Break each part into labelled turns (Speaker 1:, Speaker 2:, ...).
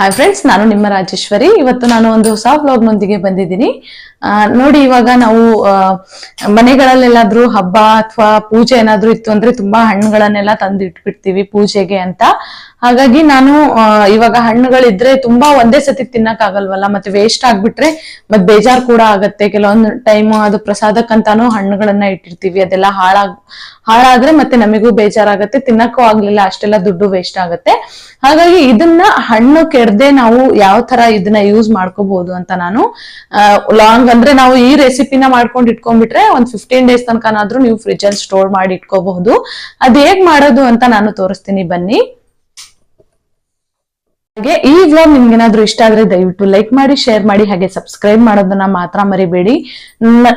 Speaker 1: Hi friends ನಾನು ನಿಮ್ಮ ರಾಜೇಶ್ವರಿ. ಇವತ್ತು ನಾನು ಒಂದು ಹೊಸ ವ್ಲಾಗ್ ನೊಂದಿಗೆ ಬಂದಿದ್ದೀನಿ. ನೋಡಿ ಇವಾಗ ನಾವು ಮನೆಗಳಲ್ಲೆಲ್ಲಾದ್ರೂ ಹಬ್ಬ ಅಥವಾ ಪೂಜೆ ಏನಾದ್ರೂ ಇತ್ತು ಅಂದ್ರೆ ತುಂಬಾ ಹಣ್ಣುಗಳನ್ನೆಲ್ಲ ತಂದು ಇಟ್ಬಿಡ್ತೀವಿ ಪೂಜೆಗೆ ಅಂತ. ಹಾಗಾಗಿ ನಾನು ಇವಾಗ ಹಣ್ಣುಗಳಿದ್ರೆ ತುಂಬಾ ಒಂದೇ ಸತಿ ತಿನ್ನಕ್ ಆಗಲ್ವಲ್ಲ ಮತ್ತೆ ವೇಸ್ಟ್ ಆಗ್ಬಿಟ್ರೆ ಮತ್ತೆ ಬೇಜಾರ್ ಕೂಡ ಆಗತ್ತೆ. ಕೆಲವೊಂದು ಟೈಮ್ ಅದು ಪ್ರಸಾದಕ್ಕಂತಾನು ಹಣ್ಣುಗಳನ್ನ ಇಟ್ಟಿರ್ತೀವಿ, ಅದೆಲ್ಲ ಹಾಳಾಗ್, ಹಾಳಾದ್ರೆ ಮತ್ತೆ ನಮಗೂ ಬೇಜಾರಾಗತ್ತೆ, ತಿನ್ನಕ್ಕೂ ಆಗ್ಲಿಲ್ಲ, ಅಷ್ಟೆಲ್ಲ ದುಡ್ಡು ವೇಸ್ಟ್ ಆಗತ್ತೆ. ಹಾಗಾಗಿ ಇದನ್ನ ಹಣ್ಣು ಕೆಡದೆ ನಾವು ಯಾವ ತರ ಇದನ್ನ ಯೂಸ್ ಮಾಡ್ಕೋಬಹುದು ಅಂತ ನಾನು ಲಾಂಗ್ ಅಂದ್ರೆ ನಾವು ಈ ರೆಸಿಪಿನ ಮಾಡ್ಕೊಂಡು ಇಟ್ಕೊಂಡ್ಬಿಟ್ರೆ ಒಂದ್ ಫಿಫ್ಟೀನ್ ಡೇಸ್ ತನಕನಾದ್ರೂ ನೀವು ಫ್ರಿಜ್ ಅಲ್ಲಿ ಸ್ಟೋರ್ ಮಾಡಿ ಇಟ್ಕೋಬಹುದು. ಅದ್ ಹೇಗ್ ಮಾಡೋದು ಅಂತ ನಾನು ತೋರಿಸ್ತೀನಿ, ಬನ್ನಿ. ಹಾಗೆ ಈ ವ್ಲಾಗ್ ನಿಮ್ಗೆ ಏನಾದ್ರೂ ಇಷ್ಟ ಆದ್ರೆ ದಯವಿಟ್ಟು ಲೈಕ್ ಮಾಡಿ ಶೇರ್ ಮಾಡಿ, ಹಾಗೆ ಸಬ್ಸ್ಕ್ರೈಬ್ ಮಾಡೋದನ್ನ ಮಾತ್ರ ಮರಿಬೇಡಿ.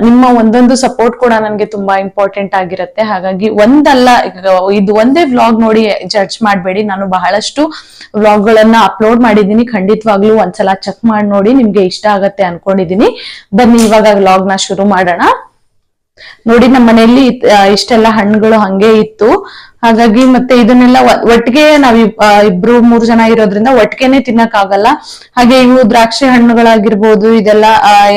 Speaker 1: ನಿಮ್ಮ ಒಂದೊಂದು ಸಪೋರ್ಟ್ ಕೂಡ ನನಗೆ ತುಂಬಾ ಇಂಪಾರ್ಟೆಂಟ್ ಆಗಿರುತ್ತೆ. ಹಾಗಾಗಿ ಒಂದಲ್ಲ ಇದು ಒಂದೇ ವ್ಲಾಗ್ ನೋಡಿ ಜಡ್ಜ್ ಮಾಡಬೇಡಿ. ನಾನು ಬಹಳಷ್ಟು ವ್ಲಾಗ್ ಗಳನ್ನ ಅಪ್ಲೋಡ್ ಮಾಡಿದೀನಿ ಖಂಡಿತವಾಗ್ಲೂ ಒಂದ್ಸಲ ಚೆಕ್ ಮಾಡಿ ನೋಡಿ ನಿಮ್ಗೆ ಇಷ್ಟ ಆಗತ್ತೆ ಅನ್ಕೊಂಡಿದೀನಿ ಬನ್ನಿ, ಇವಾಗ ವ್ಲಾಗ್ನ ಶುರು ಮಾಡೋಣ. ನೋಡಿ ನಮ್ಮ ಮನೆಯಲ್ಲಿ ಇಷ್ಟೆಲ್ಲ ಹಣ್ಣುಗಳು ಹಂಗೆ ಇತ್ತು. ಹಾಗಾಗಿ ಮತ್ತೆ ಇದನ್ನೆಲ್ಲ ಒಟ್ಟಿಗೆ ನಾವ್ ಇಬ್ರು ಮೂರು ಜನ ಇರೋದ್ರಿಂದ ಒಟ್ಟಿಗೆನೆ ತಿನ್ನಕ್ ಆಗಲ್ಲ. ಹಾಗೆ ಇವು ದ್ರಾಕ್ಷಿ ಹಣ್ಣುಗಳಾಗಿರ್ಬೋದು, ಇದೆಲ್ಲ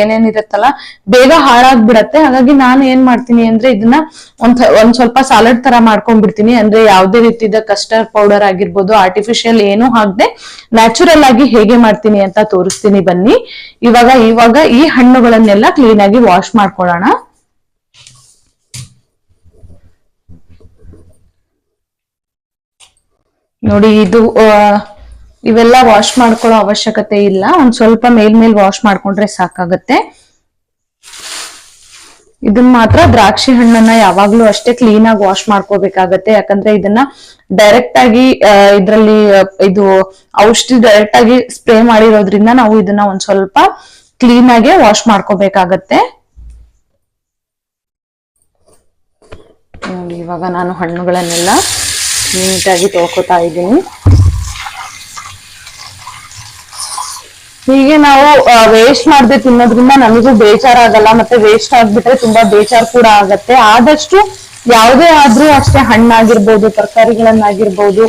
Speaker 1: ಏನೇನಿರುತ್ತಲ್ಲ, ಬೇಗ ಹಾಳಾಗ್ಬಿಡತ್ತೆ. ಹಾಗಾಗಿ ನಾನು ಏನ್ ಮಾಡ್ತೀನಿ ಅಂದ್ರೆ ಇದನ್ನ ಒಂದ್ ಒಂದ್ ಸ್ವಲ್ಪ ಸಾಲಡ್ ತರ ಮಾಡ್ಕೊಂಡ್ಬಿಡ್ತೀನಿ. ಅಂದ್ರೆ ಯಾವ್ದೇ ರೀತಿಯ ಕಸ್ಟರ್ಡ್ ಪೌಡರ್ ಆಗಿರ್ಬೋದು ಆರ್ಟಿಫಿಷಿಯಲ್ ಏನು ಹಾಕ್ದೆ ನ್ಯಾಚುರಲ್ ಆಗಿ ಹೇಗೆ ಮಾಡ್ತೀನಿ ಅಂತ ತೋರಿಸ್ತೀನಿ ಬನ್ನಿ. ಇವಾಗ ಇವಾಗ ಈ ಹಣ್ಣುಗಳನ್ನೆಲ್ಲ ಕ್ಲೀನ್ ಆಗಿ ವಾಶ್ ಮಾಡ್ಕೊಳ್ಳೋಣ. ನೋಡಿ, ಇದು ಇವೆಲ್ಲ ವಾಶ್ ಮಾಡ್ಕೊಳ್ಳೋ ಅವಶ್ಯಕತೆ ಇಲ್ಲ. ಒಂದ್ ಸ್ವಲ್ಪ ಮೇಲ್ಮೇಲ್ ವಾಶ್ ಮಾಡ್ಕೊಂಡ್ರೆ ಸಾಕಾಗತ್ತೆ. ಇದನ್ನ ಮಾತ್ರ ದ್ರಾಕ್ಷಿ ಹಣ್ಣನ್ನ ಯಾವಾಗ್ಲೂ ಅಷ್ಟೇ ಕ್ಲೀನ್ ಆಗಿ ವಾಶ್ ಮಾಡ್ಕೋಬೇಕಾಗತ್ತೆ. ಯಾಕಂದ್ರೆ ಇದನ್ನ ಡೈರೆಕ್ಟ್ ಆಗಿ ಇದ್ರಲ್ಲಿ ಇದು ಔಷಧಿ ಡೈರೆಕ್ಟ್ ಆಗಿ ಸ್ಪ್ರೇ ಮಾಡಿರೋದ್ರಿಂದ ನಾವು ಇದನ್ನ ಒಂದ್ ಸ್ವಲ್ಪ ಕ್ಲೀನ್ ಆಗಿ ವಾಶ್ ಮಾಡ್ಕೋಬೇಕಾಗತ್ತೆ. ನೋಡಿ, ಇವಾಗ ನಾನು ಹಣ್ಣುಗಳನ್ನೆಲ್ಲ ನೀಟಾಗಿ ತೊಳ್ಕೊತಾ ಇದ್ದೀನಿ. ಹೀಗೆ ನಾವು ವೇಸ್ಟ್ ಮಾಡದೆ ತಿನ್ನೋದ್ರಿಂದ ನಮಗೂ ಬೇಜಾರಾಗಲ್ಲ, ಮತ್ತೆ ವೇಸ್ಟ್ ಆಗ್ಬಿಟ್ರೆ ತುಂಬಾ ಬೇಜಾರ್ ಕೂಡ ಆಗತ್ತೆ. ಆದಷ್ಟು ಯಾವುದೇ ಆದ್ರೂ ಅಷ್ಟೇ ಹಣ್ಣಾಗಿರ್ಬೋದು, ತರಕಾರಿಗಳನ್ನಾಗಿರ್ಬೋದು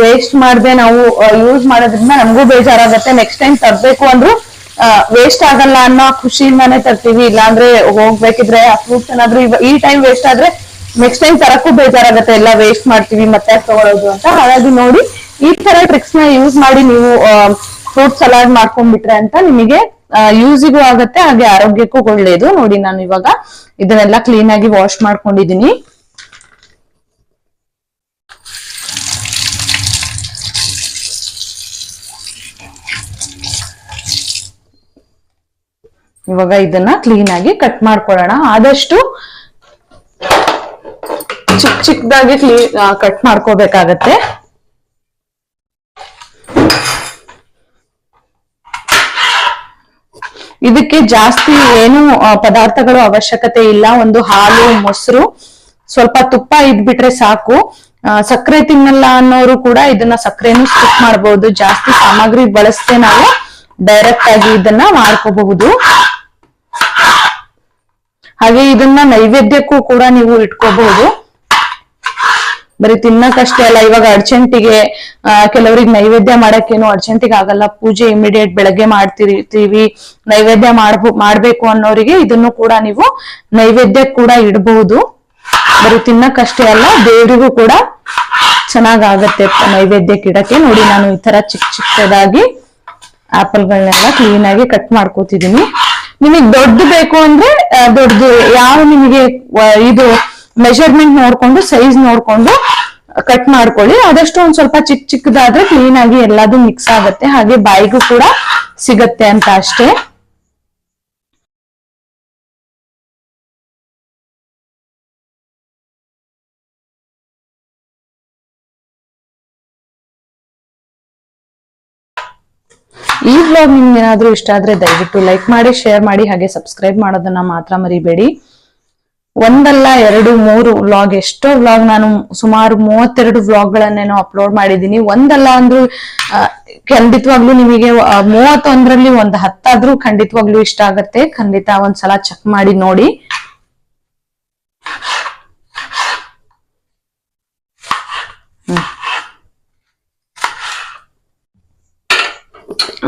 Speaker 1: ವೇಸ್ಟ್ ಮಾಡದೆ ನಾವು ಯೂಸ್ ಮಾಡೋದ್ರಿಂದ ನಮಗೂ ಬೇಜಾರಾಗತ್ತೆ. ನೆಕ್ಸ್ಟ್ ಟೈಮ್ ತರ್ಬೇಕು ಅಂದ್ರೂ ವೇಸ್ಟ್ ಆಗಲ್ಲ ಅನ್ನೋ ಖುಷಿಯಿಂದಾನೇ ತರ್ತೀವಿ. ಇಲ್ಲಾಂದ್ರೆ ಹೋಗ್ಬೇಕಿದ್ರೆ ಆ ಫ್ರೂಟ್ಸ್ ಏನಾದ್ರೂ ಈ ಟೈಮ್ ವೇಸ್ಟ್ ಆದ್ರೆ ನೆಕ್ಸ್ಟ್ ಟೈಮ್ ತರಕ್ಕೂ ಬೇಜಾರಾಗತ್ತೆ, ಎಲ್ಲ ವೇಸ್ಟ್ ಮಾಡ್ತೀವಿ, ಮತ್ತೆ ತಗೊಳ್ಳೋದು ಅಂತ. ಹಾಗಾಗಿ ನೋಡಿ, ಈ ತರ ಟ್ರಿಕ್ಸ್ನ ಯೂಸ್ ಮಾಡಿ ನೀವು ಫ್ರೂಟ್ ಸಲಾಡ್ ಮಾಡ್ಕೊಂಡ್ಬಿಟ್ರೆ ಅಂತ ನಿಮಗೆ ಯೂಸಿಗೂ ಆಗತ್ತೆ, ಹಾಗೆ ಆರೋಗ್ಯಕ್ಕೂ ಒಳ್ಳೇದು. ನೋಡಿ ನಾನು ಇವಾಗ ಇದನ್ನೆಲ್ಲ ಕ್ಲೀನ್ ಆಗಿ ವಾಶ್ ಮಾಡ್ಕೊಂಡಿದೀನಿ ಇವಾಗ ಇದನ್ನ ಕ್ಲೀನ್ ಆಗಿ ಕಟ್ ಮಾಡ್ಕೊಳ್ಳೋಣ. ಆದಷ್ಟು ಚಿಕ್ಕದಾಗಿ ಕ್ಲೀನ್ ಕಟ್ ಮಾಡ್ಕೋಬೇಕಾಗತ್ತೆ. ಇದಕ್ಕೆ ಜಾಸ್ತಿ ಏನು ಪದಾರ್ಥಗಳು ಅವಶ್ಯಕತೆ ಇಲ್ಲ. ಒಂದು ಹಾಲು, ಮೊಸರು, ಸ್ವಲ್ಪ ತುಪ್ಪ ಇದ್ಬಿಟ್ರೆ ಸಾಕು. ಸಕ್ಕರೆ ತಿನ್ನಲ್ಲ ಅನ್ನೋರು ಕೂಡ ಇದನ್ನ ಸಕ್ಕರೆನೂ ಸ್ಕಿಪ್ ಮಾಡಬಹುದು ಜಾಸ್ತಿ ಸಾಮಗ್ರಿ ಬಳಸದೆ ನಾವು ಡೈರೆಕ್ಟ್ ಆಗಿ ಇದನ್ನ ಮಾಡ್ಕೋಬಹುದು. ಹಾಗೆ ಇದನ್ನ ನೈವೇದ್ಯಕ್ಕೂ ಕೂಡ ನೀವು ಇಟ್ಕೋಬಹುದು. ಬರೀ ತಿನ್ನಕಷ್ಟೇ ಅಲ್ಲ, ಇವಾಗ ಅರ್ಜೆಂಟಿಗೆ ಕೆಲವರಿಗೆ ನೈವೇದ್ಯ ಮಾಡಕ್ಕೇನು ಅರ್ಜೆಂಟಿಗೆ ಆಗಲ್ಲ ಪೂಜೆ ಇಮಿಡಿಯೇಟ್ ಬೆಳಗ್ಗೆ ಮಾಡ್ತಿರ್ತೀವಿ. ನೈವೇದ್ಯ ಮಾಡ್ಬೋ, ಮಾಡ್ಬೇಕು ಅನ್ನೋರಿಗೆ ಇದನ್ನು ಕೂಡ ನೀವು ನೈವೇದ್ಯ ಕೂಡ ಇಡಬಹುದು ಬರೀ ತಿನ್ನಕ್ಕಷ್ಟೇ ಅಲ್ಲ, ದೇವರಿಗೂ ಕೂಡ ಚೆನ್ನಾಗಾಗತ್ತೆ ನೈವೇದ್ಯಕ್ಕೆ ಇಡಕ್ಕೆ ನೋಡಿ ನಾನು ಈ ತರ ಚಿಕ್ಕ ಚಿಕ್ಕದಾಗಿ ಆಪಲ್ಗಳನ್ನೆಲ್ಲ ಕ್ಲೀನ್ ಆಗಿ ಕಟ್ ಮಾಡ್ಕೋತಿದೀನಿ ನಿಮಗ್ ದೊಡ್ಡ ಬೇಕು ಅಂದ್ರೆ ದೊಡ್ಡದು ಯಾವ ನಿಮಗೆ ಇದು ಮೆಜರ್ಮೆಂಟ್ ನೋಡ್ಕೊಂಡು ಸೈಜ್ ನೋಡ್ಕೊಂಡು ಕಟ್ ಮಾಡ್ಕೊಳ್ಳಿ. ಆದಷ್ಟು ಒಂದ್ ಸ್ವಲ್ಪ ಚಿಕ್ಕ ಚಿಕ್ಕದಾದ್ರೆ ಕ್ಲೀನ್ ಆಗಿ ಎಲ್ಲಾದು ಮಿಕ್ಸ್ ಆಗುತ್ತೆ. ಹಾಗೆ ಬಾಯಿಗೂ ಕೂಡ ಸಿಗತ್ತೆ ಅಂತ ಅಷ್ಟೇ. ಈ ಬ್ಲಾಗ್ ನಿಮ್ಗೆ ಏನಾದ್ರೂ ಇಷ್ಟ ಆದ್ರೆ ದಯವಿಟ್ಟು ಲೈಕ್ ಮಾಡಿ ಶೇರ್ ಮಾಡಿ, ಹಾಗೆ ಸಬ್ಸ್ಕ್ರೈಬ್ ಮಾಡೋದನ್ನ ಮಾತ್ರ ಮರಿಬೇಡಿ. ಒಂದಲ್ಲ ಎರಡು ಮೂರು ವ್ಲಾಗ್ ಎಷ್ಟೋ ವ್ಲಾಗ್ ನಾನು ಸುಮಾರು ಮೂವತ್ತೆರಡು ವ್ಲಾಗ್ ಗಳನ್ನೇನೋ ಅಪ್ಲೋಡ್ ಮಾಡಿದೀನಿ ಒಂದಲ್ಲ ಅಂದ್ರೂ ಖಂಡಿತವಾಗ್ಲೂ ನಿಮಗೆ ಮೂವತ್ತೊಂದರಲ್ಲಿ ಒಂದ್ ಹತ್ತಾದ್ರೂ ಖಂಡಿತವಾಗ್ಲೂ ಇಷ್ಟ ಆಗತ್ತೆ. ಖಂಡಿತ ಒಂದ್ಸಲ ಚೆಕ್ ಮಾಡಿ ನೋಡಿ.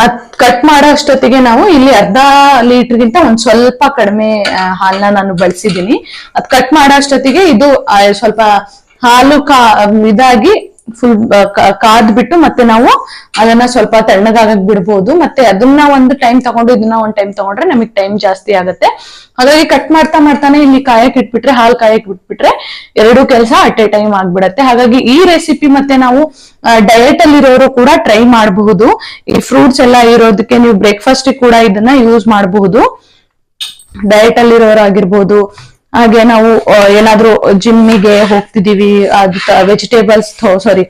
Speaker 1: ಅದ್ ಕಟ್ ಮಾಡೋ ಅಷ್ಟೊತ್ತಿಗೆ ನಾವು ಇಲ್ಲಿ ಅರ್ಧ ಲೀಟರ್ಗಿಂತ ಒಂದ್ ಸ್ವಲ್ಪ ಕಡಿಮೆ ಹಾಲನ್ನ ಹಾಲ್ನ ನಾನು ಬಳಸಿದೀನಿ ಅದ್ ಕಟ್ ಮಾಡೋ ಅಷ್ಟೊತ್ತಿಗೆ ಇದು ಸ್ವಲ್ಪ ಹಾಲು ಕಾ, ಇದಾಗಿ ಫುಲ್ ಕಾದ್ ಬಿಟ್ಟು ಮತ್ತೆ ನಾವು ಅದನ್ನ ಸ್ವಲ್ಪ ತಣ್ಣಗಾಗ ಬಿಡ್ಬೋದು. ಮತ್ತೆ ಅದನ್ನ ಒಂದು ಟೈಮ್ ತಗೊಂಡು ಇದನ್ನ ಒಂದ್ ಟೈಮ್ ತಗೊಂಡ್ರೆ ನಮಗ್ ಟೈಮ್ ಜಾಸ್ತಿ ಆಗುತ್ತೆ. ಹಾಗಾಗಿ ಕಟ್ ಮಾಡ್ತಾ ಮಾಡ್ತಾನೆ ಇಲ್ಲಿ ಕಾಯಕ್ ಇಟ್ಬಿಟ್ರೆ, ಹಾಲ್ ಕಾಯಕ್ ಬಿಟ್ಬಿಟ್ರೆ ಎರಡು ಕೆಲಸ ಅಟ್ ಎ ಟೈಮ್ ಆಗ್ಬಿಡತ್ತೆ. ಹಾಗಾಗಿ ಈ ರೆಸಿಪಿ ಮತ್ತೆ ನಾವು ಡಯಟ್ ಅಲ್ಲಿ ಇರೋರು ಕೂಡ ಟ್ರೈ ಮಾಡಬಹುದು. ಈ ಫ್ರೂಟ್ಸ್ ಎಲ್ಲ ಇರೋದಕ್ಕೆ ನೀವು ಬ್ರೇಕ್ಫಾಸ್ಟ್ ಕೂಡ ಇದನ್ನ ಯೂಸ್ ಮಾಡಬಹುದು. ಡಯಟ್ ಅಲ್ಲಿ ಇರೋರಾಗಿರ್ಬೋದು ಹಾಗೆ ನಾವು ಏನಾದ್ರು ಜಿಮ್ಮಿಗೆ ಹೋಗ್ತಿದೀವಿ ಅದು ವೆಜಿಟೇಬಲ್ಸ್ ಸಾರಿ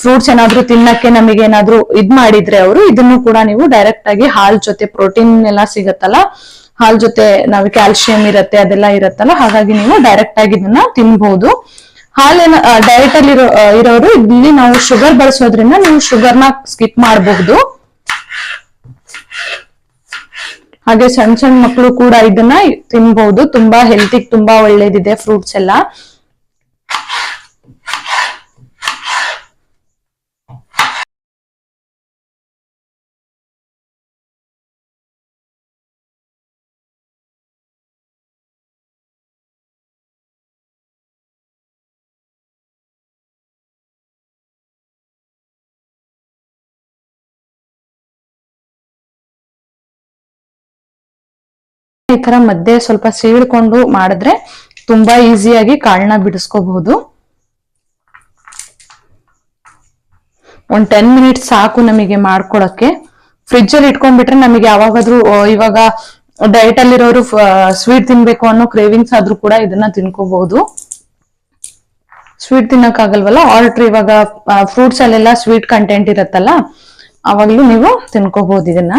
Speaker 1: ಫ್ರೂಟ್ಸ್ ಏನಾದ್ರು ತಿನ್ನಕ್ಕೆ ನಮಗೆ ಏನಾದ್ರು ಇದ್ ಮಾಡಿದ್ರೆ ಅವರು, ಇದನ್ನು ಕೂಡ ನೀವು ಡೈರೆಕ್ಟ್ ಆಗಿ ಹಾಲ್ ಜೊತೆ ಪ್ರೋಟೀನ್ ಎಲ್ಲ ಸಿಗತ್ತಲ್ಲ, ಹಾಲ್ ಜೊತೆ ನಾವು ಕ್ಯಾಲ್ಸಿಯಂ ಇರತ್ತೆ, ಅದೆಲ್ಲ ಇರತ್ತಲ್ಲ, ಹಾಗಾಗಿ ನೀವು ಡೈರೆಕ್ಟ್ ಆಗಿ ಇದನ್ನ ತಿನ್ಬಹುದು ಹಾಲೇನ ಡಯಟ್ ಅಲ್ಲಿ ಇರೋರು ಇಲ್ಲಿ ನಾವು ಶುಗರ್ ಬಳಸೋದ್ರಿಂದ ನೀವು ಶುಗರ್ನ ಸ್ಕಿಪ್ ಮಾಡಬಹುದು. ಹಾಗೆ ಸಣ್ಣ ಸಣ್ಣ ಮಕ್ಕಳು ಕೂಡ ಇದನ್ನ ತಿನ್ಬಹುದು ತುಂಬಾ ಹೆಲ್ತಿಗೆ ತುಂಬಾ ಒಳ್ಳೇದಿದೆ ಫ್ರೂಟ್ಸ್ ಎಲ್ಲ. ಈ ತರ ಮಧ್ಯೆ ಸ್ವಲ್ಪ ಸೀಳ್ಕೊಂಡು ಮಾಡಿದ್ರೆ ತುಂಬಾ ಈಸಿಯಾಗಿ ಕಾಳನ್ನ ಬಿಡಿಸ್ಕೋಬಹುದು. ಒಂದ್ ಟೆನ್ ಮಿನಿಟ್ಸ್ ಸಾಕು ನಮಗೆ ಮಾಡ್ಕೊಳಕ್ಕೆ. ಫ್ರಿಜ್ ಅಲ್ಲಿ ಇಟ್ಕೊಂಡ್ಬಿಟ್ರೆ ನಮಗೆ ಯಾವಾಗಾದ್ರೂ ಇವಾಗ ಡಯಟ್ ಅಲ್ಲಿರೋರು ಸ್ವೀಟ್ ತಿನ್ಬೇಕು ಅನ್ನೋ ಕ್ರೇವಿಂಗ್ಸ್ ಆದ್ರೂ ಕೂಡ ಇದನ್ನ ತಿನ್ಕೋಬಹುದು. ಸ್ವೀಟ್ ತಿನ್ನಕ್ ಆಗಲ್ವಲ್ಲ ಇವಾಗ ಫ್ರೂಟ್ಸ್ ಅಲ್ಲೆಲ್ಲ ಸ್ವೀಟ್ ಕಂಟೆಂಟ್ ಇರತ್ತಲ್ಲ, ಅವಾಗ್ಲೂ ನೀವು ತಿನ್ಕೋಬಹುದು ಇದನ್ನ.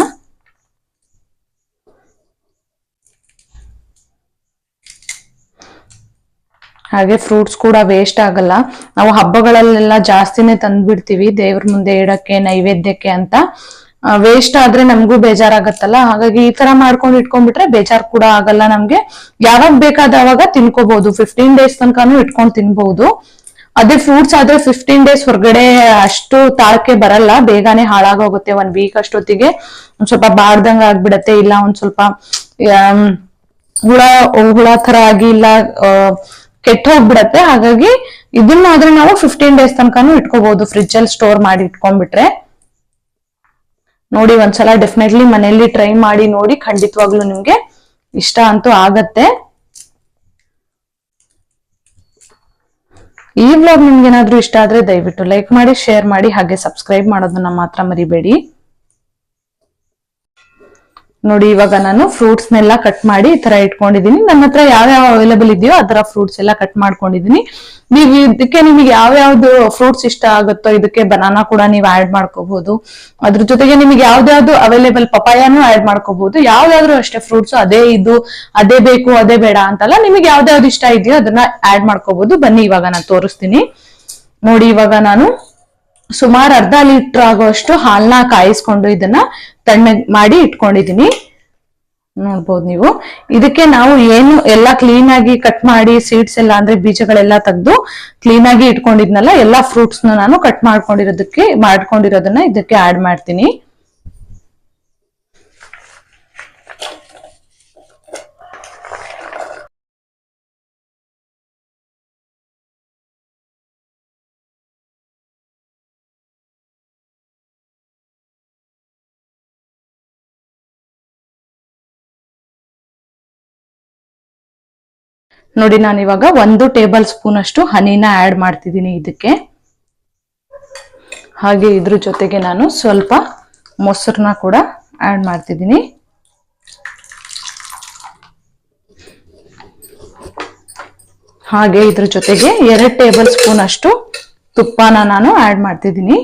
Speaker 1: ಹಾಗೆ ಫ್ರೂಟ್ಸ್ ಕೂಡ ವೇಸ್ಟ್ ಆಗಲ್ಲ. ನಾವು ಹಬ್ಬಗಳಲ್ಲೆಲ್ಲ ಜಾಸ್ತಿನೇ ತಂದ್ಬಿಡ್ತೀವಿ. ದೇವ್ರ ಮುಂದೆ ಇಡಕ್ಕೆ, ನೈವೇದ್ಯಕ್ಕೆ ಅಂತ. ವೇಸ್ಟ್ ಆದ್ರೆ ನಮಗೂ ಬೇಜಾರಾಗತ್ತಲ್ಲ. ಹಾಗಾಗಿ ಈ ತರ ಮಾಡ್ಕೊಂಡು ಇಟ್ಕೊಂಡ್ಬಿಟ್ರೆ ಬೇಜಾರ್ ಕೂಡ ಆಗಲ್ಲ ನಮ್ಗೆ. ಯಾವಾಗ ಬೇಕಾದವಾಗ ತಿನ್ಕೋಬಹುದು ಫಿಫ್ಟೀನ್ ಡೇಸ್ ತನಕನೂ ಇಟ್ಕೊಂಡು ತಿನ್ಬಹುದು ಅದೇ ಫ್ರೂಟ್ಸ್ ಆದ್ರೆ ಫಿಫ್ಟೀನ್ ಡೇಸ್ ಹೊರಗಡೆ ಅಷ್ಟು ತಾಳಕ್ಕೆ ಬರಲ್ಲ. ಬೇಗನೆ ಹಾಳಾಗೋಗುತ್ತೆ ಒಂದ್ ವೀಕ್ ಅಷ್ಟೊತ್ತಿಗೆ. ಒಂದ್ ಸ್ವಲ್ಪ ಬಾಡ್ದಂಗ ಆಗ್ಬಿಡತ್ತೆ. ಇಲ್ಲ ಒಂದ್ ಸ್ವಲ್ಪ ಹುಳ ಹುಳ ತರ ಆಗಿ ಇಲ್ಲ ಕೆಟ್ಟ ಹೋಗ್ಬಿಡತ್ತೆ ಹಾಗಾಗಿ ಇದನ್ನ ಆದ್ರೆ ನಾವು ಫಿಫ್ಟೀನ್ ಡೇಸ್ ತನಕನೂ ಇಟ್ಕೋಬಹುದು ಫ್ರಿಜ್ ಅಲ್ಲಿ ಸ್ಟೋರ್ ಮಾಡಿ ಇಟ್ಕೊಂಡ್ಬಿಟ್ರೆ. ನೋಡಿ ಒಂದ್ಸಲ ಡೆಫಿನೆಟ್ಲಿ ಮನೆಯಲ್ಲಿ ಟ್ರೈ ಮಾಡಿ ನೋಡಿ ಖಂಡಿತವಾಗ್ಲೂ ನಿಮ್ಗೆ ಇಷ್ಟ ಅಂತೂ ಆಗತ್ತೆ. ಈ ವ್ಲಾಗ್ ನಿಮ್ಗೆ ಏನಾದ್ರೂ ಇಷ್ಟ ಆದ್ರೆ ದಯವಿಟ್ಟು ಲೈಕ್ ಮಾಡಿ ಶೇರ್ ಮಾಡಿ, ಹಾಗೆ ಸಬ್ಸ್ಕ್ರೈಬ್ ಮಾಡೋದನ್ನ ಮಾತ್ರ ಮರಿಬೇಡಿ. ನೋಡಿ, ಇವಾಗ ನಾನು ಫ್ರೂಟ್ಸ್ ನೆಲ್ಲ ಕಟ್ ಮಾಡಿ ಈ ತರ ಇಟ್ಕೊಂಡಿದೀನಿ ನನ್ನ ಹತ್ರ ಯಾವ ಯಾವ ಅವೈಲೇಬಲ್ ಇದೆಯೋ ಅದರ ಫ್ರೂಟ್ಸ್ ಎಲ್ಲ ಕಟ್ ಮಾಡ್ಕೊಂಡಿದೀನಿ ನೀವು ಇದಕ್ಕೆ ನಿಮಗೆ ಯಾವ ಯಾವ್ದು ಫ್ರೂಟ್ಸ್ ಇಷ್ಟ ಆಗುತ್ತೋ ಇದಕ್ಕೆ ಬನಾನಾ ಕೂಡ ನೀವು ಆಡ್ ಮಾಡ್ಕೋಬಹುದು ಅದ್ರ ಜೊತೆಗೆ ನಿಮಗೆ ಯಾವ್ದಾವ್ದು ಅವೈಲೇಬಲ್ ಪಪಾಯನು ಆಡ್ ಮಾಡ್ಕೋಬಹುದು ಯಾವ್ದಾದ್ರು ಅಷ್ಟೇ ಫ್ರೂಟ್ಸ್ ಅದೇ ಇದು, ಅದೇ ಬೇಕು, ಅದೇ ಬೇಡ ಅಂತಲ್ಲ, ನಿಮಗೆ ಯಾವ್ದಾವ್ದು ಇಷ್ಟ ಇದೆಯೋ ಅದನ್ನ ಆಡ್ ಮಾಡ್ಕೋಬಹುದು ಬನ್ನಿ, ಇವಾಗ ನಾನು ತೋರಿಸ್ತೀನಿ. ನೋಡಿ, ಇವಾಗ ನಾನು ಸುಮಾರು ಅರ್ಧ ಲೀಟರ್ ಆಗುವಷ್ಟು ಹಾಲ್ನ ಕಾಯಿಸ್ಕೊಂಡು ಇದನ್ನ ತಣ್ಣಗ್ ಮಾಡಿ ಇಟ್ಕೊಂಡಿದೀನಿ. ನೋಡ್ಬೋದು ನೀವು. ಇದಕ್ಕೆ ನಾವು ಏನು ಎಲ್ಲ ಕ್ಲೀನ್ ಆಗಿ ಕಟ್ ಮಾಡಿ ಸೀಡ್ಸ್ ಎಲ್ಲ ಅಂದ್ರೆ ಬೀಜಗಳೆಲ್ಲ ತೆಗೆದು ಕ್ಲೀನ್ ಆಗಿ ಇಟ್ಕೊಂಡಿದ್ನಲ್ಲ, ಎಲ್ಲಾ ಫ್ರೂಟ್ಸ್ ನಾನು ಕಟ್ ಮಾಡ್ಕೊಂಡಿರೋದಕ್ಕೆ, ಮಾಡ್ಕೊಂಡಿರೋದನ್ನ ಇದಕ್ಕೆ ಆಡ್ ಮಾಡ್ತೀನಿ. ನೋಡಿ, ನಾನು ಇವಾಗ ಒಂದು ಟೇಬಲ್ ಸ್ಪೂನ್ ಅಷ್ಟು ಹನಿನ ಆಡ್ ಮಾಡ್ತಿದ್ದೀನಿ ಇದಕ್ಕೆ. ಹಾಗೆ ಇದ್ರ ಜೊತೆಗೆ ನಾನು ಸ್ವಲ್ಪ ಮೊಸರನ್ನ ಕೂಡ ಆಡ್ ಮಾಡ್ತಿದ್ದೀನಿ. ಹಾಗೆ ಇದ್ರ ಜೊತೆಗೆ ಎರಡು ಟೇಬಲ್ ಸ್ಪೂನ್ ಅಷ್ಟು ತುಪ್ಪನ ನಾನು ಆಡ್ ಮಾಡ್ತಿದ್ದೀನಿ.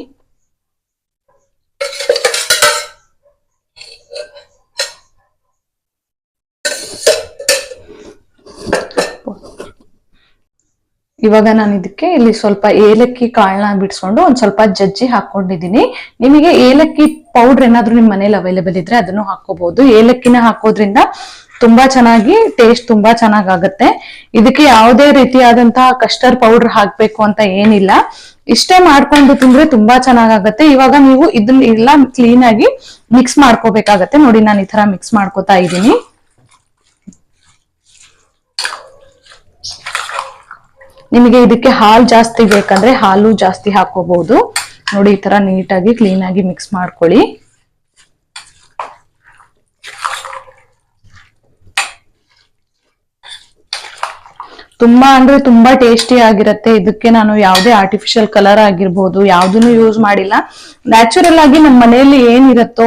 Speaker 1: ಇವಾಗ ನಾನು ಇದಕ್ಕೆ ಇಲ್ಲಿ ಸ್ವಲ್ಪ ಏಲಕ್ಕಿ ಕಾಳನ್ನ ಬಿಡಿಸ್ಕೊಂಡು ಒಂದ್ ಸ್ವಲ್ಪ ಜಜ್ಜಿ ಹಾಕೊಂಡಿದೀನಿ ನಿಮಗೆ ಏಲಕ್ಕಿ ಪೌಡರ್ ಏನಾದ್ರು ನಿಮ್ ಮನೇಲಿ ಅವೈಲೇಬಲ್ ಇದ್ರೆ ಅದನ್ನು ಹಾಕೋಬಹುದು ಏಲಕ್ಕಿನ ಹಾಕೋದ್ರಿಂದ ತುಂಬಾ ಚೆನ್ನಾಗಿ ಟೇಸ್ಟ್ ತುಂಬಾ ಚೆನ್ನಾಗಾಗತ್ತೆ. ಇದಕ್ಕೆ ಯಾವುದೇ ರೀತಿಯಾದಂತಹ ಕಸ್ಟರ್ಡ್ ಪೌಡರ್ ಹಾಕ್ಬೇಕು ಅಂತ ಏನಿಲ್ಲ. ಇಷ್ಟೇ ಮಾಡ್ಕೊಂಡು ತಿಂದ್ರೆ ತುಂಬಾ ಚೆನ್ನಾಗಾಗತ್ತೆ. ಇವಾಗ ನೀವು ಇದನ್ನ ಎಲ್ಲ ಕ್ಲೀನ್ ಆಗಿ ಮಿಕ್ಸ್ ಮಾಡ್ಕೋಬೇಕಾಗತ್ತೆ. ನೋಡಿ ನಾನು ಈ ತರ ಮಿಕ್ಸ್ ಮಾಡ್ಕೋತಾ ಇದ್ದೀನಿ. ನಿಮಗೆ ಇದಕ್ಕೆ ಹಾಲು ಜಾಸ್ತಿ ಬೇಕಂದ್ರೆ ಹಾಲು ಜಾಸ್ತಿ ಹಾಕೋಬಹುದು. ನೋಡಿ, ಈ ತರ ನೀಟಾಗಿ ಕ್ಲೀನ್ ಆಗಿ ಮಿಕ್ಸ್ ಮಾಡ್ಕೊಳ್ಳಿ. ತುಂಬಾ ಅಂದ್ರೆ ತುಂಬಾ ಟೇಸ್ಟಿ ಆಗಿರತ್ತೆ. ಇದಕ್ಕೆ ನಾನು ಯಾವುದೇ ಆರ್ಟಿಫಿಷಿಯಲ್ ಕಲರ್ ಆಗಿರ್ಬೋದು, ಯಾವ್ದನ್ನು ಯೂಸ್ ಮಾಡಿಲ್ಲ. ನ್ಯಾಚುರಲ್ ಆಗಿ ನಮ್ಮ ಮನೆಯಲ್ಲಿ ಏನಿರುತ್ತೋ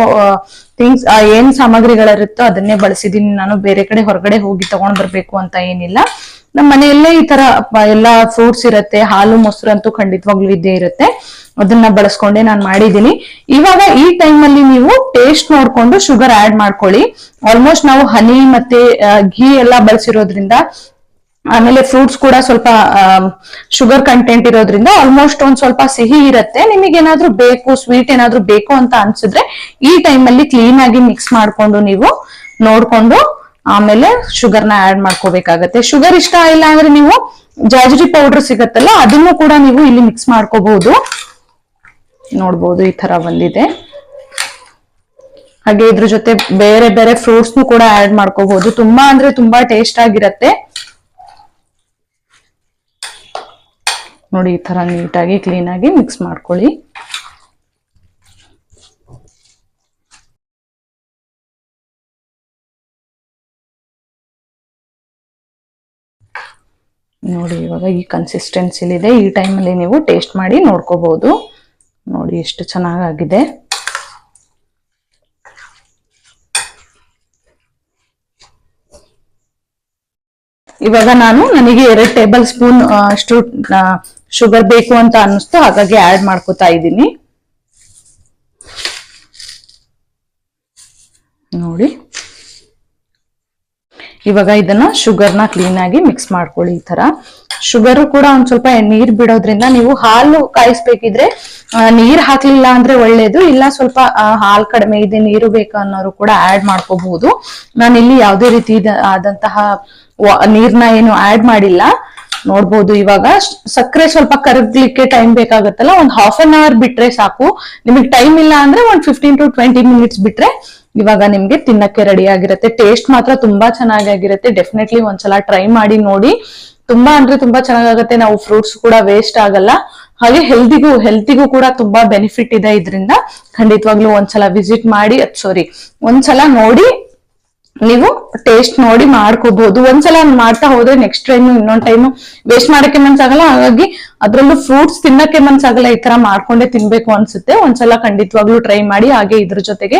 Speaker 1: ಥಿಂಗ್ಸ್ ಏನ್ ಸಾಮಗ್ರಿಗಳಿರುತ್ತೋ ಅದನ್ನೇ ಬಳಸಿದೀನಿ. ನಾನು ಬೇರೆ ಕಡೆ ಹೊರಗಡೆ ಹೋಗಿ ತಗೊಂಡ್ ಬರ್ಬೇಕು ಅಂತ ಏನಿಲ್ಲ. ನಮ್ಮ ಮನೆಯಲ್ಲೇ ಈ ತರ ಎಲ್ಲಾ ಫ್ರೂಟ್ಸ್ ಇರುತ್ತೆ, ಹಾಲು, ಮೊಸರು ಅಂತೂ ಖಂಡಿತವಾಗ್ಲೂ ಇದ್ದೇ ಇರುತ್ತೆ. ಅದನ್ನ ಬಳಸ್ಕೊಂಡೆ ನಾನು ಮಾಡಿದೀನಿ. ಇವಾಗ ಈ ಟೈಮ್ ಅಲ್ಲಿ ನೀವು ಟೇಸ್ಟ್ ನೋಡ್ಕೊಂಡು ಶುಗರ್ ಆಡ್ ಮಾಡ್ಕೊಳ್ಳಿ. ಆಲ್ಮೋಸ್ಟ್ ನಾವು ಹನಿ ಮತ್ತೆ ಘೀ ಎಲ್ಲಾ ಬಳಸಿರೋದ್ರಿಂದ ಆಮೇಲೆ ಫ್ರೂಟ್ಸ್ ಕೂಡ ಸ್ವಲ್ಪ ಶುಗರ್ ಕಂಟೆಂಟ್ ಇರೋದ್ರಿಂದ ಆಲ್ಮೋಸ್ಟ್ ಒಂದ್ ಸ್ವಲ್ಪ ಸಿಹಿ ಇರುತ್ತೆ. ನಿಮಗೆ ಏನಾದ್ರೂ ಬೇಕು ಸ್ವೀಟ್ ಏನಾದ್ರೂ ಬೇಕು ಅಂತ ಅನ್ಸಿದ್ರೆ ಈ ಟೈಮ್ ಅಲ್ಲಿ ಕ್ಲೀನ್ ಆಗಿ ಮಿಕ್ಸ್ ಮಾಡ್ಕೊಂಡು ನೀವು ನೋಡ್ಕೊಂಡು ಆಮೇಲೆ ಶುಗರ್ನ ಆಡ್ ಮಾಡ್ಕೋಬೇಕಾಗತ್ತೆ. ಶುಗರ್ ಇಷ್ಟ ಇಲ್ಲ ಅಂದ್ರೆ ನೀವು ಜಾಜರಿ ಪೌಡರ್ ಸಿಗತ್ತಲ್ಲ, ಅದನ್ನು ಕೂಡ ನೀವು ಇಲ್ಲಿ ಮಿಕ್ಸ್ ಮಾಡ್ಕೋಬಹುದು. ನೋಡ್ಬೋದು ಈ ತರ ಬಂದಿದೆ. ಹಾಗೆ ಇದ್ರ ಜೊತೆ ಬೇರೆ ಬೇರೆ ಫ್ರೂಟ್ಸ್ ಕೂಡ ಆಡ್ ಮಾಡ್ಕೋಬಹುದು. ತುಂಬಾ ಅಂದ್ರೆ ತುಂಬಾ ಟೇಸ್ಟ್ ಆಗಿರತ್ತೆ. ನೋಡಿ ಈ ತರ ನೀಟಾಗಿ ಕ್ಲೀನ್ ಆಗಿ ಮಿಕ್ಸ್ ಮಾಡ್ಕೊಳ್ಳಿ. ನೋಡಿ ಇವಾಗ ಈ ಕನ್ಸಿಸ್ಟೆನ್ಸಿಲಿದೆ ಈ ಟೈಮಲ್ಲಿ ನೀವು ಟೇಸ್ಟ್ ಮಾಡಿ ನೋಡ್ಕೋಬಹುದು ನೋಡಿ ಎಷ್ಟು ಚೆನ್ನಾಗಾಗಿದೆ. ಇವಾಗ ನಾನು ನನಗೆ ಎರಡು ಟೇಬಲ್ ಸ್ಪೂನ್ ಅಷ್ಟು ಶುಗರ್ ಬೇಕು ಅಂತ ಅನ್ನಿಸ್ತು, ಹಾಗಾಗಿ ಆಡ್ ಮಾಡ್ಕೋತಾ ಇದ್ದೀನಿ. ನೋಡಿ. ಇವಾಗ ಇದನ್ನ ಶುಗರ್ನ ಕ್ಲೀನ್ ಆಗಿ ಮಿಕ್ಸ್ ಮಾಡ್ಕೊಳ್ಳಿ ಈ ತರ. ಶುಗರ್ ಕೂಡ ಒಂದ್ ಸ್ವಲ್ಪ ನೀರ್ ಬಿಡೋದ್ರಿಂದ ನೀವು ಹಾಲು ಕಾಯಿಸ್ಬೇಕಿದ್ರೆ ನೀರ್ ಹಾಕ್ಲಿಲ್ಲ ಅಂದ್ರೆ ಒಳ್ಳೇದು, ಇಲ್ಲ ಸ್ವಲ್ಪ ಹಾಲು ಕಡಿಮೆ ಇದೆ, ನೀರು ಬೇಕು ಅನ್ನೋರು ಕೂಡ ಆಡ್ ಮಾಡ್ಕೋಬಹುದು. ನಾನು ಇಲ್ಲಿ ಯಾವುದೇ ರೀತಿ ಆದಂತಹ ನೀರ್ನ ಏನು ಆಡ್ ಮಾಡಿಲ್ಲ. ನೋಡ್ಬೋದು. ಇವಾಗ ಸಕ್ಕರೆ ಸ್ವಲ್ಪ ಕರಗ್ಲಿಕ್ಕೆ ಟೈಮ್ ಬೇಕಾಗತ್ತಲ್ಲ, ಒಂದ್ ಹಾಫ್ ಅನ್ ಅವರ್ ಬಿಟ್ರೆ ಸಾಕು. ನಿಮಗೆ ಟೈಮ್ ಇಲ್ಲ ಅಂದ್ರೆ ಒಂದ್ ಫಿಫ್ಟೀನ್ ಟು ಟ್ವೆಂಟಿ ಮಿನಿಟ್ಸ್ ಬಿಟ್ರೆ ಇವಾಗ ನಿಮ್ಗೆ ತಿನ್ನಕ್ಕೆ ರೆಡಿ ಆಗಿರುತ್ತೆ. ಟೇಸ್ಟ್ ಮಾತ್ರ ತುಂಬಾ ಚೆನ್ನಾಗಿ ಆಗಿರುತ್ತೆ. ಡೆಫಿನೆಟ್ಲಿ ಒಂದ್ಸಲ ಟ್ರೈ ಮಾಡಿ ನೋಡಿ. ತುಂಬಾ ಅಂದ್ರೆ ತುಂಬಾ ಚೆನ್ನಾಗಾಗತ್ತೆ. ನಾವು ಫ್ರೂಟ್ಸ್ ಕೂಡ ವೇಸ್ಟ್ ಆಗಲ್ಲ. ಹಾಗೆ ಹೆಲ್ದಿಗೂ ಹೆಲ್ತಿಗೂ ಕೂಡ ತುಂಬಾ ಬೆನಿಫಿಟ್ ಇದೆ ಇದರಿಂದ ಖಂಡಿತವಾಗ್ಲೂ ಒಂದ್ಸಲ ವಿಸಿಟ್ ಮಾಡಿ ಸಾರಿ ಒಂದ್ಸಲ ನೋಡಿ ನೀವು ಟೇಸ್ಟ್ ನೋಡಿ ಮಾಡ್ಕೋಬಹುದು ಒಂದ್ಸಲ ಮಾಡ್ತಾ ಹೋದ್ರೆ ನೆಕ್ಸ್ಟ್ ಟೈಮ್ ಇನ್ನೊಂದ್ ಟೈಮ್ ವೇಸ್ಟ್ ಮಾಡಕ್ಕೆ ಮನ್ಸಾಗಲ್ಲ ಹಾಗಾಗಿ ಅದ್ರಲ್ಲೂ ಫ್ರೂಟ್ಸ್ ತಿನ್ನಕ್ಕೆ ಮನ್ಸಾಗಲ್ಲ ಈ ತರ ಮಾಡ್ಕೊಂಡೆ ತಿನ್ಬೇಕು ಅನ್ಸುತ್ತೆ. ಒಂದ್ಸಲ ಖಂಡಿತವಾಗ್ಲೂ ಟ್ರೈ ಮಾಡಿ, ಹಾಗೆ ಇದ್ರ ಜೊತೆಗೆ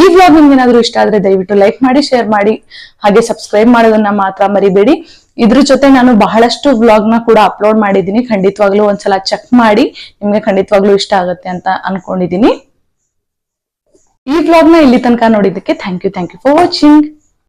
Speaker 1: ಈ ವ್ಲಾಗ್ ನಿಮ್ಗೆ ಏನಾದ್ರು ಇಷ್ಟ ಆದ್ರೆ ದಯವಿಟ್ಟು ಲೈಕ್ ಮಾಡಿ ಶೇರ್ ಮಾಡಿ, ಹಾಗೆ ಸಬ್ಸ್ಕ್ರೈಬ್ ಮಾಡೋದನ್ನ ಮಾತ್ರ ಮರಿಬೇಡಿ. ಇದ್ರ ಜೊತೆ ನಾನು ಬಹಳಷ್ಟು ವ್ಲಾಗ್ನ ಕೂಡ ಅಪ್ಲೋಡ್ ಮಾಡಿದ್ದೀನಿ. ಖಂಡಿತವಾಗ್ಲೂ ಒಂದ್ಸಲ ಚೆಕ್ ಮಾಡಿ, ನಿಮ್ಗೆ ಖಂಡಿತವಾಗ್ಲೂ ಇಷ್ಟ ಆಗುತ್ತೆ ಅಂತ ಅನ್ಕೊಂಡಿದೀನಿ ಈ ವ್ಲಾಗ್ನ ಇಲ್ಲಿ ತನಕ ನೋಡಿದ್ದಕ್ಕೆ thank you thank you for watching